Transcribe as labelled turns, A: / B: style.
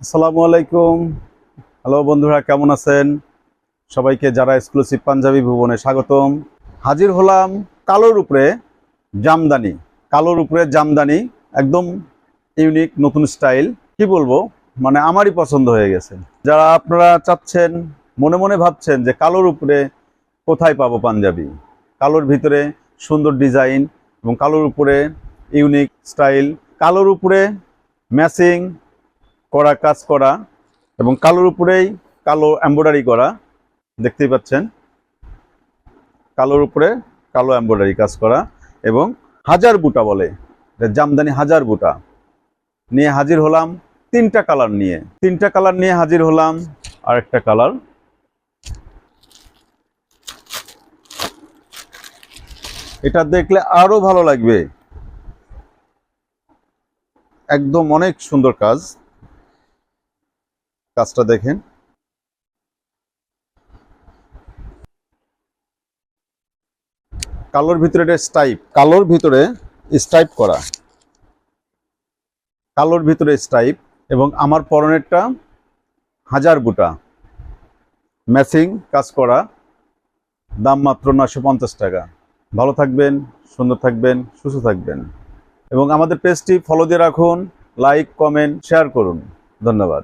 A: আসসালামু আলাইকুম। হ্যালো বন্ধুরা, কেমন আছেন? সবাইকে যারা এক্সক্লুসিভ পাঞ্জাবি ভুবনে স্বাগতম। হাজির হলাম কালোর উপরে জামদানি। কালোর উপরে জামদানি, একদম ইউনিক নতুন স্টাইল কি বলব? মানে আমারই পছন্দ হয়ে গেছে। যারা আপনারা চাচ্ছেন, মনে মনে ভাবছেন যে কালোর উপরে কোথায় পাবো পাঞ্জাবি? কালোর ভিতরে সুন্দর ডিজাইন এবং কালোর উপরে ইউনিক স্টাইল কালোর উপরে ম্যাচিং করা কাজ করা এবং কালোর উপরেই কালো এম্ব্রয়ডারি করা, দেখতেই পাচ্ছেন। কালোর উপরে কালো এম্ব্রয়ডারি কাজ করা এবং হাজার বুটা বলে জামদানি হাজার বুটা। নিয়ে হাজির হলাম তিনটা কালার নিয়ে। তিনটা কালার নিয়ে হাজির হলাম আর একটা কালার। এটা দেখলে আরও ভালো লাগবে। একদম অনেক সুন্দর কাজ। কাজটা দেখেন। কালোর ভিতরে এটা স্টাইপ কালোর ভিতরে স্টাইপ করা। কালোর ভিতরে স্টাইপ এবং আমার পরনেরটা হাজার বুটা ম্যাচিং কাজ করা। দাম মাত্র নশো পঞ্চাশ টাকা। ভালো থাকবেন, সুন্দর থাকবেন, সুস্থ থাকবেন। এবং আমাদের পেজটি ফলো দিয়ে রাখুন লাইক কমেন্ট শেয়ার করুন। ধন্যবাদ।